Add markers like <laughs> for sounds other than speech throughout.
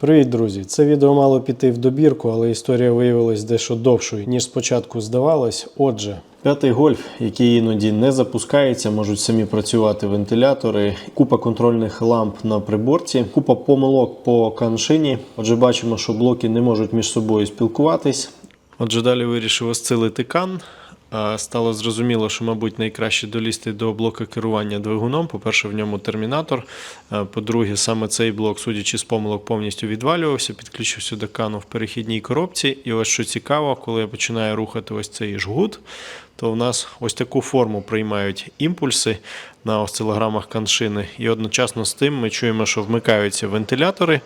Привіт, друзі! Це відео мало піти в добірку, але історія виявилась дещо довшою, ніж спочатку здавалось. Отже, п'ятий гольф, який іноді не запускається, можуть самі працювати вентилятори, купа контрольних ламп на приборці, купа помилок по каншині. Отже, бачимо, що блоки не можуть між собою спілкуватись. Отже, далі вирішив осцилити кан. Стало зрозуміло, що, мабуть, найкраще долізти до блока керування двигуном. По-перше, в ньому термінатор. По-друге, саме цей блок, судячи з помилок, повністю відвалювався, підключився до кану в перехідній коробці. І ось що цікаво, коли я починаю рухати ось цей жгут, то в нас ось таку форму приймають імпульси на осцилограмах каншини. І одночасно з тим ми чуємо, що вмикаються вентилятори.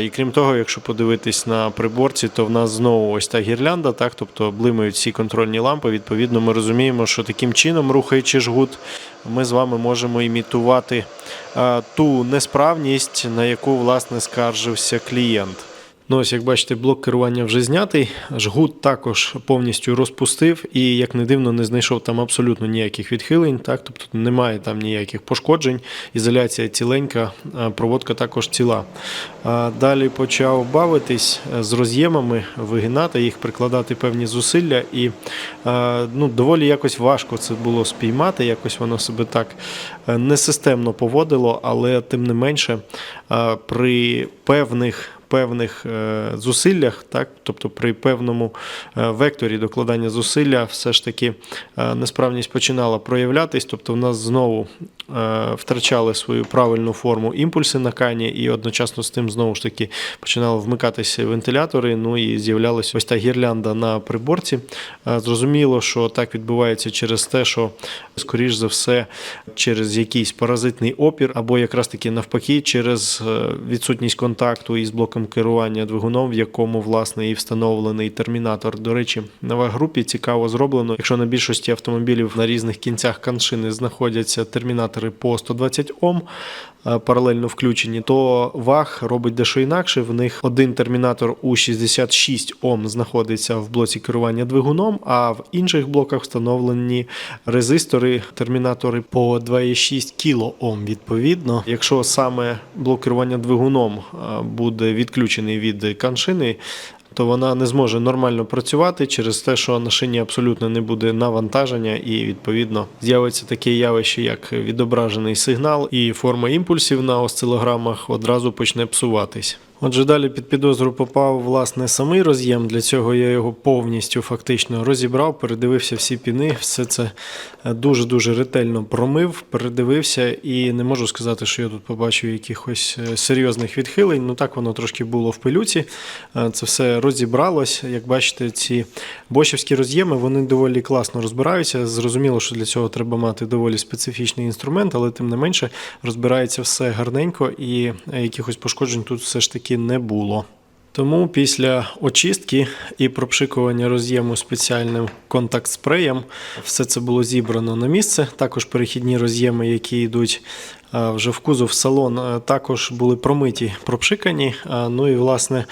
І крім того, якщо подивитись на приборці, то в нас знову ось та гірлянда, так, тобто блимають всі контрольні лампи. Відповідно, ми розуміємо, що таким чином, рухаючи жгут, ми з вами можемо імітувати ту несправність, на яку власне скаржився клієнт. Ну, ось, як бачите, блок керування вже знятий. Жгут також повністю розпустив і, як не дивно, не знайшов там абсолютно ніяких відхилень. Так? Тобто немає там ніяких пошкоджень, ізоляція ціленька, проводка також ціла. Далі почав бавитись з роз'ємами, вигинати їх, прикладати певні зусилля, і ну, доволі якось важко це було спіймати. Якось воно себе так е, несистемно поводило, але тим не менше при певних певних е, зусиллях, так, тобто при певному е, векторі докладання зусилля, все ж таки е, несправність починала проявлятись, тобто в нас знову втрачали свою правильну форму імпульси на кані, і одночасно з тим знову ж таки починали вмикатися вентилятори. Ну і з'являлася ось та гірлянда на приборці. Зрозуміло, що так відбувається через те, що скоріш за все через якийсь паразитний опір, або якраз таки навпаки, через відсутність контакту із блоком керування двигуном, в якому власне і встановлений термінатор. До речі, на ваг-групі цікаво зроблено. Якщо на більшості автомобілів на різних кінцях каншини знаходяться термінатори по 120 Ом. Е, Паралельно включені, то ваг робить дещо інакше. В них один термінатор у 66 Ом знаходиться в блоці керування двигуном, а в інших блоках встановлені резистори, термінатори по 2,6 кОм. Відповідно, якщо саме блок керування двигуном е, буде відключений від каншини. То вона не зможе нормально працювати через те, що на шині абсолютно не буде навантаження, і відповідно з'явиться таке явище, як відображений сигнал, і форма імпульсів на осцилограмах одразу почне псуватись. Отже, далі під підозру попав власне самий роз'єм. Для цього я його повністю фактично розібрав, передивився всі піни, все це дуже дуже ретельно промив, передивився, і не можу сказати, що я тут побачив якихось е, серйозних відхилень. Ну так воно трошки було в пилюці. Е, Це все розібралось. Як бачите, ці бошівські роз'єми вони доволі класно розбираються. Зрозуміло, що для цього треба мати доволі специфічний інструмент, але тим не менше розбирається все гарненько і е, якихось пошкоджень тут все ж таки не було. Тому після очистки і пропшикування роз'єму спеціальним контакт-спреєм все це було зібрано на місце. Також перехідні роз'єми, які йдуть вже в кузов салон, також були промиті, пропшикані. А, Ну і власне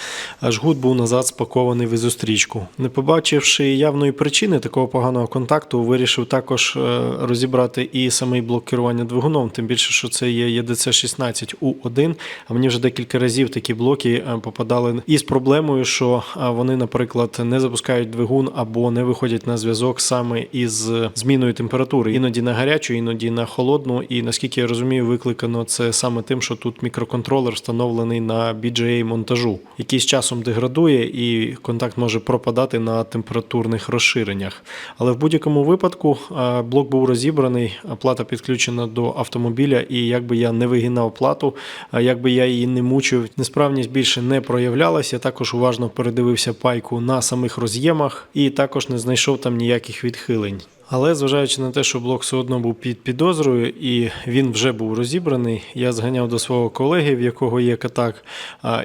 жгут був назад спакований в ізострічку. Не побачивши явної причини такого поганого контакту, вирішив також е, розібрати і самий блок керування двигуном, тим більше, що це є EDC 16 U1. А мені вже декілька разів такі блоки е, попадали із проблемою, що е, вони, наприклад, не запускають двигун або не виходять на зв'язок саме із зміною температури, іноді на гарячу, іноді на холодну. І наскільки я розумію, викликано це саме тим, що тут мікроконтролер встановлений на BGA монтажу, який з часом деградує і контакт може пропадати на температурних розширеннях. Але в будь-якому випадку блок був розібраний, плата підключена до автомобіля, і якби я не вигинав плату, якби я її не мучив, несправність більше не проявлялася. Я також уважно передивився пайку на самих роз'ємах і також не знайшов там ніяких відхилень. Але зважаючи на те, що блок все одно був під підозрою і він вже був розібраний, я зганяв до свого колеги, в якого є катак,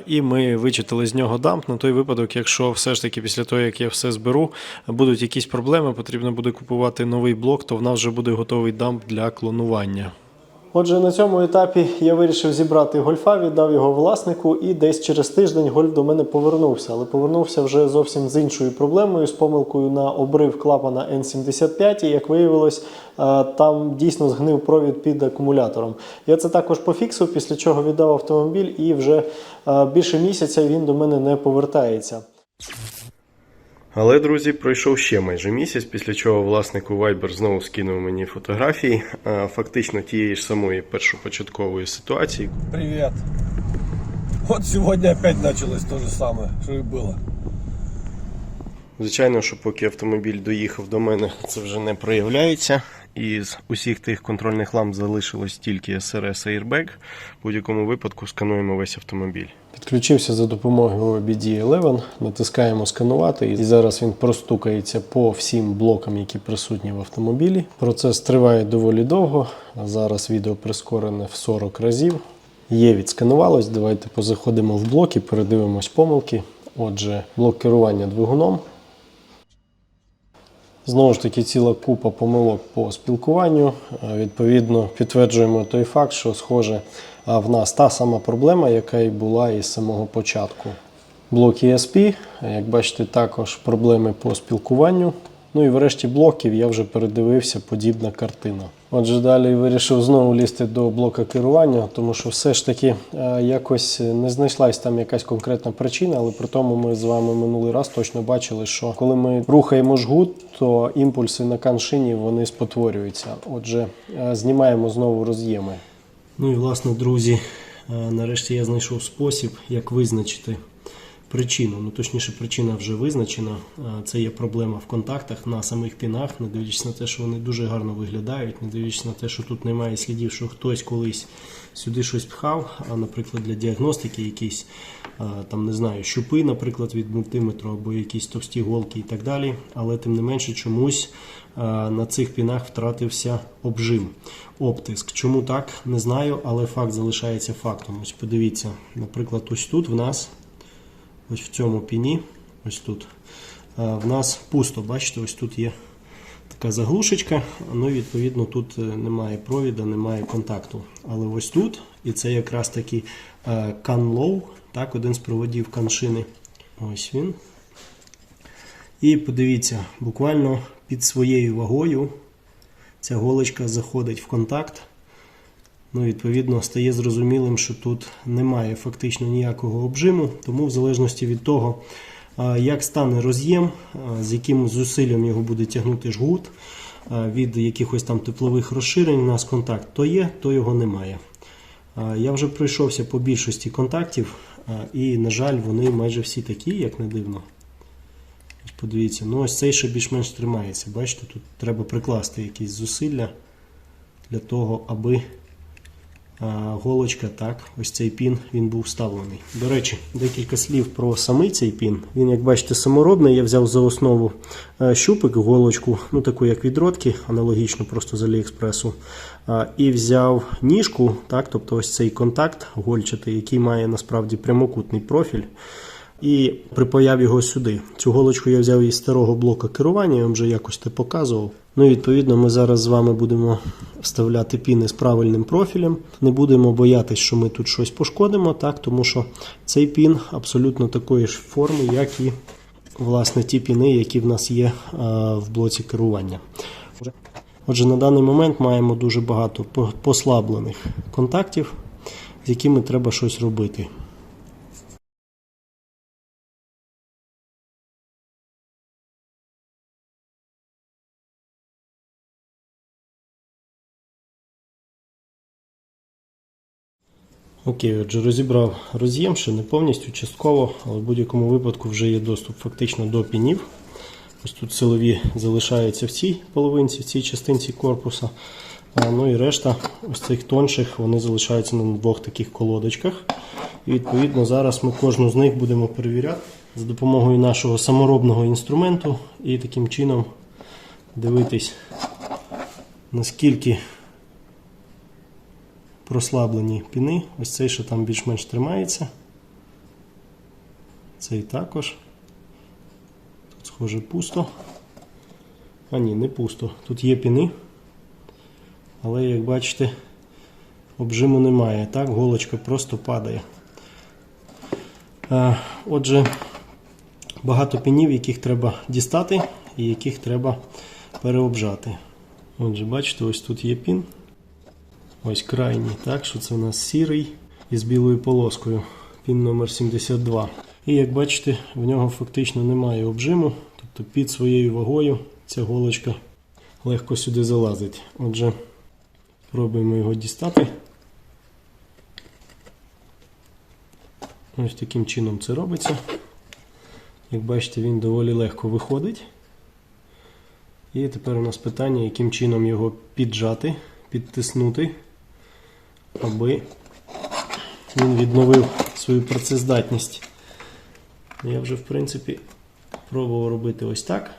і ми вичитали з нього дамп на той випадок, якщо все ж таки після того, як я все зберу, будуть якісь проблеми, потрібно буде купувати новий блок, то в нас вже буде готовий дамп для клонування. Отже, на цьому етапі я вирішив зібрати гольфа, віддав його власнику, і десь через тиждень гольф до мене повернувся. Але повернувся вже зовсім з іншою проблемою, з помилкою на обрив клапана N75. І як виявилось, е, там дійсно згнив провід під акумулятором. Я це також пофіксив, після чого віддав автомобіль, і вже е, більше місяця він до мене не повертається. Але, друзі, пройшов ще майже місяць, після чого власник у Viber знову скинув мені фотографії, фактично тієї ж самої першопочаткової ситуації. Привіт! От сьогодні опять почалось те ж саме, що і було. Звичайно, що поки автомобіль доїхав до мене, це вже не проявляється. І з усіх тих контрольних ламп залишилось тільки SRS Airbag. В будь-якому випадку скануємо весь автомобіль. Підключився за допомогою BD11, натискаємо сканувати, і зараз він простукається по всім блокам, які присутні в автомобілі. Процес триває доволі довго. Зараз відео прискорене в 40 разів. Є відсканувалось. Давайте позаходимо в блоки, передивимось помилки. Отже, блок керування двигуном. Знову ж таки, ціла купа помилок по спілкуванню. Е, Відповідно, підтверджуємо той факт, що схоже в нас та сама проблема, яка і була із самого початку. Блок ESP, як бачите, також проблеми по спілкуванню. Ну і врешті блоків я вже передивився подібна картина. Отже, далі вирішив знову лізти до блока керування, тому що все ж таки е, якось не знайшлась там якась конкретна причина, але при тому ми з вами минулий раз точно бачили, що коли ми рухаємо жгут, то імпульси на каншині вони спотворюються. Отже, е, знімаємо знову роз'єми. Ну і власне, друзі, е, нарешті я знайшов спосіб, як визначити причину. Ну, точніше, причина вже визначена. Е, Це є проблема в контактах на самих пінах, не дивлячись на те, що вони дуже гарно виглядають, не дивлячись на те, що тут немає слідів, що хтось колись сюди щось пхав, а, наприклад, для діагностики якісь е, там не знаю, щупи, наприклад, від мультиметру або якісь товсті голки і так далі. Але тим не менше чомусь е, на цих пінах втратився обжим, обтиск. Чому так, не знаю, але факт залишається фактом. Ось подивіться, наприклад, ось тут в нас. Ось в цьому піні, ось тут, в нас пусто. Бачите, ось тут є така заглушечка, ну відповідно тут е, немає провіда, немає контакту. Але ось тут, і це якраз таки е, CanLow, так, один з проводів каншини. Ось він. І подивіться, буквально під своєю вагою ця голочка заходить в контакт. Ну, відповідно, стає зрозумілим, що тут немає фактично ніякого обжиму, тому в залежності від того, як стане роз'єм, з яким зусиллям його буде тягнути жгут, від якихось там теплових розширень у нас контакт то є, то його немає. Я вже пройшовся по більшості контактів, і, на жаль, вони майже всі такі, як не дивно. Подивіться, ну ось цей ще більш-менш тримається. Бачите, тут треба прикласти якісь зусилля для того, аби голочка, так, ось цей пін він був вставлений. До речі, декілька слів про самий цей пін. Він, як бачите, саморобний. Я взяв за основу е, щупик, голочку, ну таку як відродки, аналогічно просто з Аліекспресу. І взяв ніжку, так, тобто ось цей контакт гольчатий, який має насправді прямокутний профіль. І припаяв його сюди. Цю голочку я взяв із старого блока керування, я вам вже якось те показував. Ну і відповідно ми зараз з вами будемо вставляти піни з правильним профілем. Не будемо боятися, що ми тут щось пошкодимо, так, тому що цей пін абсолютно такої ж форми, як і власне ті піни, які в нас є в блоці керування. Отже, на даний момент маємо дуже багато послаблених контактів, з якими треба щось робити. Окей, отже, розібрав роз'єм, ще не повністю, частково, але в будь-якому випадку вже є доступ фактично до пінів. Ось тут силові залишаються в цій половинці, в цій частинці корпуса. Ну і решта ось цих тонших вони залишаються на двох таких колодочках. І відповідно зараз ми кожну з них будемо перевіряти за допомогою нашого саморобного інструменту і таким чином дивитись, наскільки прослаблені піни. Ось цей ще там більш-менш тримається. Цей також. Тут, схоже, пусто. А ні, не пусто. Тут є піни. Але, як бачите, обжиму немає. Так, голочка просто падає. Е, Отже, багато пінів, яких треба дістати і яких треба переобжати. Отже, бачите, ось тут є пін. Ось крайній, так, що це у нас сірий із білою полоскою. Пін номер 72. І як бачите, в нього фактично немає обжиму, тобто під своєю вагою ця голочка легко сюди залазить. Отже, пробуємо його дістати. Ось таким чином це робиться. Як бачите, він доволі легко виходить. І тепер у нас питання, яким чином його піджати, підтиснути, аби він відновив свою працездатність. Я вже, в принципі, пробував робити ось так.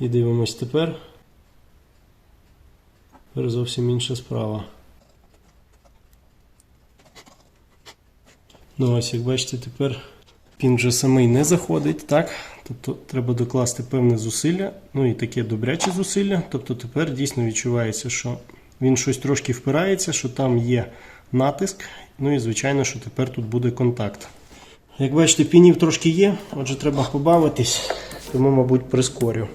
І дивимось тепер. Тепер зовсім інша справа. Ну ось, як бачите, тепер пін вже самий не заходить, так? Тобто треба докласти певне зусилля, ну і таке добряче зусилля. Тобто тепер дійсно відчувається, що він щось трошки впирається, що там є натиск. Ну і звичайно, що тепер тут буде контакт. Як бачите, пінів трошки є, отже, треба побавитись, тому, мабуть, прискорю.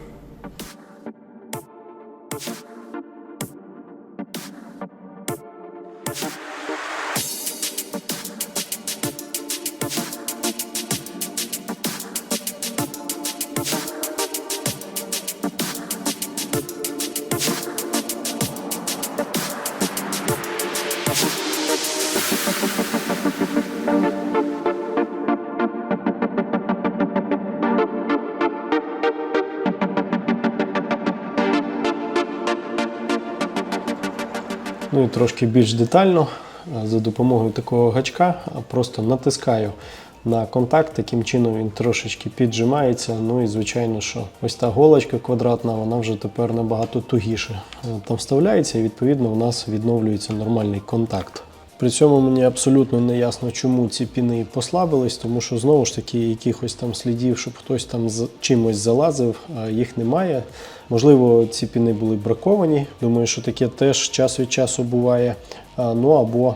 Ну і трошки більш детально е, за допомогою такого гачка просто натискаю на контакт, таким чином він трошечки піджимається. Ну і звичайно, що ось та голочка квадратна, вона вже тепер набагато тугіше е, там вставляється, і відповідно у нас відновлюється нормальний контакт. При цьому мені абсолютно не ясно, чому ці піни послабились, тому що знову ж таки якихось там слідів, щоб хтось там з чимось залазив, їх немає. Можливо, ці піни були браковані. Думаю, що таке теж час від часу буває. Ну або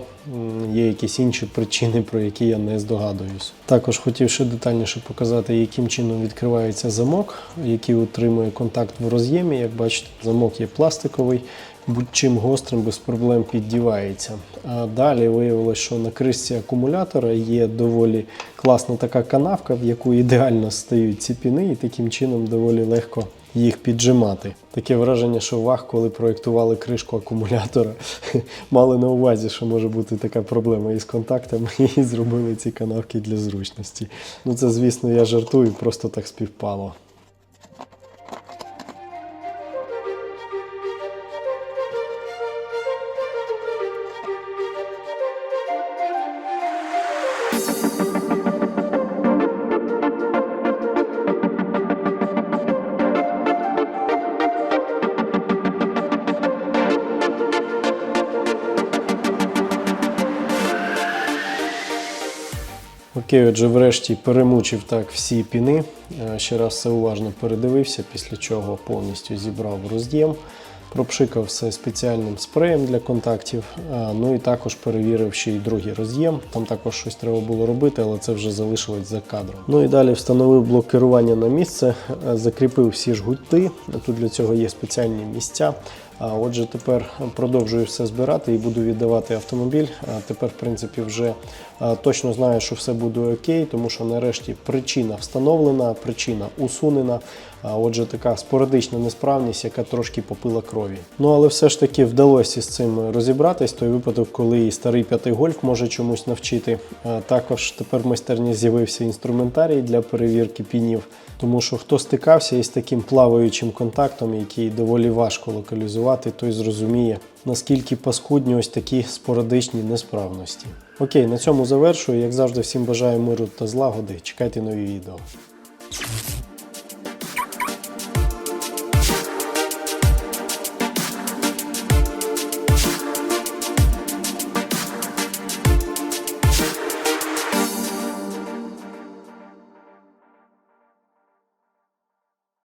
є якісь інші причини, про які я не здогадуюсь. Також хотів ще детальніше показати, яким чином відкривається замок, який утримує контакт в роз'ємі. Як бачите, замок є пластиковий, будь-чим гострим без проблем піддівається. А далі виявилося, що на кришці акумулятора є доволі класна така канавка, в яку ідеально стають ці піни, і таким чином доволі легко їх піджимати. Таке враження, що ваг, коли проєктували кришку акумулятора, <laughs> мали на увазі, що може бути така проблема із контактами, <laughs> і зробили ці канавки для зручності. Ну це, звісно, я жартую, просто так співпало. Окей, отже, врешті перемучив так всі піни. Е, Ще раз все уважно передивився, після чого повністю зібрав роз'єм, пропшикав все спеціальним спреєм для контактів. Е, Ну і також перевірив ще й другий роз'єм. Там також щось треба було робити, але це вже залишилось за кадром. Ну і далі встановив блок керування на місце, е, закріпив всі жгути. Тут для цього є спеціальні місця. А отже, тепер продовжую все збирати і буду віддавати автомобіль. Тепер, в принципі, вже точно знаю, що все буде окей, тому що нарешті причина встановлена, причина усунена. Отже, така спорадична несправність, яка трошки попила крові. Ну але все ж таки вдалося з цим розібратись. Той випадок, коли і старий п'ятий гольф може чомусь навчити. Також тепер в майстерні з'явився інструментарій для перевірки пінів. Тому що хто стикався із таким плаваючим контактом, який доволі важко локалізувати, той зрозуміє, наскільки паскудні ось такі спорадичні несправності. Окей, на цьому завершую. Як завжди, всім бажаю миру та злагоди. Чекайте нові відео.